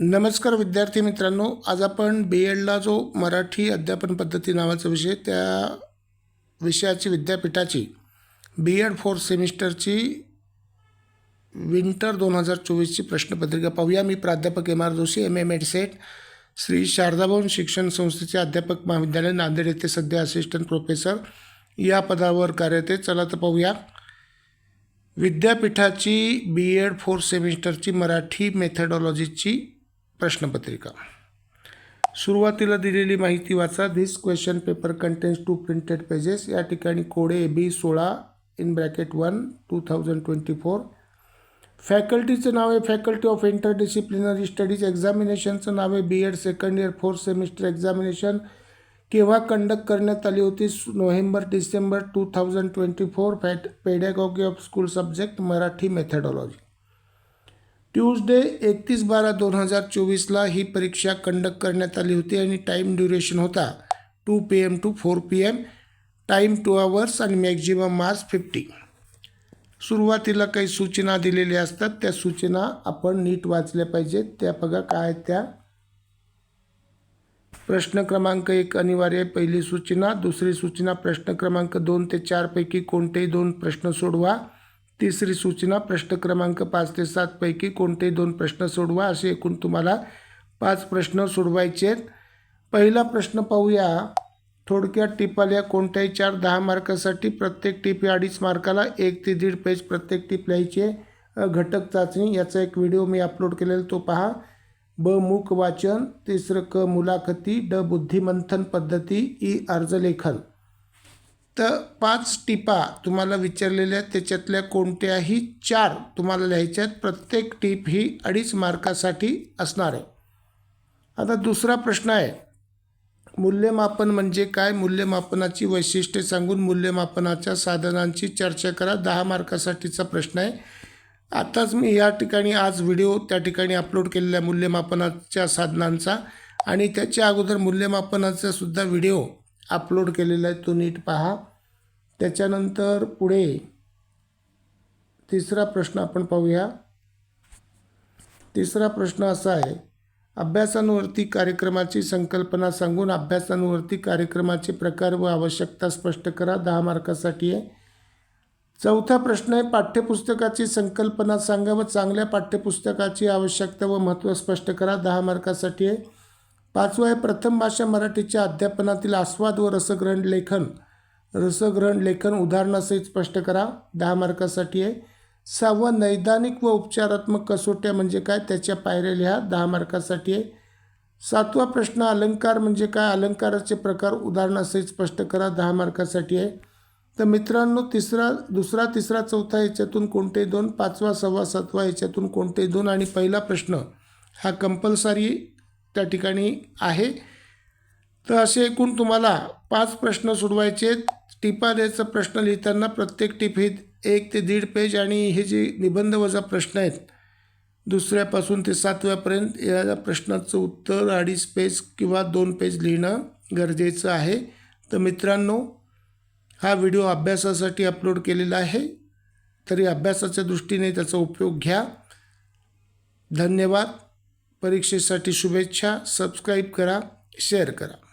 नमस्कार विद्यार्थी मित्रांनो आज आपण बी एडला जो मराठी अध्यापन पद्धती नावाचा विषय त्या विषयाची विद्यापीठाची बी एड फोर्थ सेमिस्टरची विंटर दोन हजार चोवीसची प्रश्नपत्रिका पाहूया. मी प्राध्यापक M R Joshi M M Ed SET Shri Sharadabhavan शिक्षण संस्थेचे अध्यापक महाविद्यालय नांदेड येथे सध्या असिस्टंट प्रोफेसर या पदावर कार्यरत आहे. चला तर पाहूया. विद्यापीठाची बी एड फोर्थ सेमिस्टरची मराठी मेथडॉलॉजीची प्रश्नपत्रिका. सुरुवातीला दिलेली माहिती वाचा. This question paper contains two printed pages या ठिकाणी कोडे ए बी सोळा in bracket one two thousand twenty four फॅकल्टीचं नाव आहे faculty of interdisciplinary studies एक्झामिनेशनचं नाव आहे B Ed second year fourth semester examination केव्हा कंडक्ट करण्यात आली होती? November December two thousand twenty four fat pedagogy of school subject Marathi methodology Tuesday एकतीस बारा दोन हजार चोवीसला ही परीक्षा कंडक्ट करण्यात आली होती आणि टाईम ड्युरेशन होता. Two P M to four P M time two hours आणि मॅक्झिमम मार्क्स फिफ्टी सुरुवातीला काही सूचना दिलेल्या असतात. त्या सूचना आपण नीट वाचल्या पाहिजेत. त्या बघा काय त्या. प्रश्न क्रमांक एक अनिवार्य पहिली सूचना दुसरी सूचना प्रश्न क्रमांक दोन ते चारपैकी कोणतेही दोन प्रश्न सोडवा. तिसरी सूचना प्रश्न क्रमांक पाच ते सातपैकी कोणतेही दोन प्रश्न सोडवा असे एकूण तुम्हाला पाच प्रश्न सोडवायचे आहेत. पहिला प्रश्न पाहूया. थोडक्यात टिपाल्या कोणत्याही चार दहा मार्कासाठी प्रत्येक टिप या अडीच मार्काला एक ते दीड पेज प्रत्येक टिप लिहायचे घटक चाचणी याचा एक व्हिडिओ मी अपलोड केलेला तो पहा. ब मूक वाचन तिसरं क मुलाखती ड बुद्धिमंथन पद्धती ई अर्जलेखन तर पाच टिपा तुम्हाला विचारलेल्या आहेत त्याच्यातल्या कोणत्याही चार तुम्हाला लिहायच्या आहेत. प्रत्येक टीप ही अडीच मार्कासाठी असणार आहे. आता दुसरा प्रश्न आहे मूल्यमापन म्हणजे काय? मूल्यमापनाची वैशिष्ट्ये सांगून मूल्यमापनाच्या साधनांची चर्चा करा. दहा मार्कासाठीचा प्रश्न आहे. आताच मी या ठिकाणी आज व्हिडिओ त्या ठिकाणी अपलोड केलेल्या मूल्यमापनाच्या साधनांचा. आणि त्याच्या अगोदर मूल्यमापनाचा सुद्धा व्हिडिओ अपलोड केलेला आहे. तो नीट पहा. त्याच्यानंतर पुढे तिसरा प्रश्न आपण पाहूया. तिसरा प्रश्न असा आहे अभ्यासानुवर्ती कार्यक्रमाची संकल्पना सांगून अभ्यासानुवर्ती कार्यक्रमाचे प्रकार व आवश्यकता स्पष्ट करा. दहा मार्कासाठी आहे. चौथा प्रश्न आहे पाठ्यपुस्तकाची संकल्पना सांगा व चांगल्या पाठ्यपुस्तकाची आवश्यकता व महत्त्व स्पष्ट करा. दहा मार्कासाठी आहे. पाचवा आहे प्रथम भाषा मराठीच्या अध्यापनातील आस्वाद व रसग्रहण लेखन. रसग्रहण लेखन उदाहरणासहित स्पष्ट करा. दहा मार्कासाठी आहे. सहावं नैदानिक व उपचारात्मक कसोट्या म्हणजे काय? त्याच्या पायऱ्या लिहा. दहा मार्कासाठी आहे. सातवा प्रश्न अलंकार म्हणजे काय? अलंकाराचे प्रकार उदाहरणासहित स्पष्ट करा. दहा मार्कासाठी आहे. तर मित्रांनो तिसरा दुसरा तिसरा चौथा याच्यातून कोणते दोन? पाचवा सहावा सातवा याच्यातून कोणते दोन? आणि पहिला प्रश्न हा कंपल्सरी त्या ठिकाणी आहे. तर असे एकूण तुम्हाला पाच प्रश्न सोडवायचे आहेत. टिपा द्यायचा प्रश्न लिहिताना प्रत्येक टिप ही एक ते दीड पेज आणि हे जे निबंध वजा प्रश्न आहेत दुसऱ्यापासून ते सातव्यापर्यंत या प्रश्नाचं उत्तर अडीच पेज किंवा दोन पेज लिहिणं गरजेचं आहे. तर मित्रांनो हा व्हिडिओ अभ्यासासाठी अपलोड केलेला आहे. तरी अभ्यासाच्या दृष्टीने त्याचा उपयोग घ्या. धन्यवाद. परीक्षेसाठी शुभेच्छा. सबस्क्राईब करा. शेअर करा.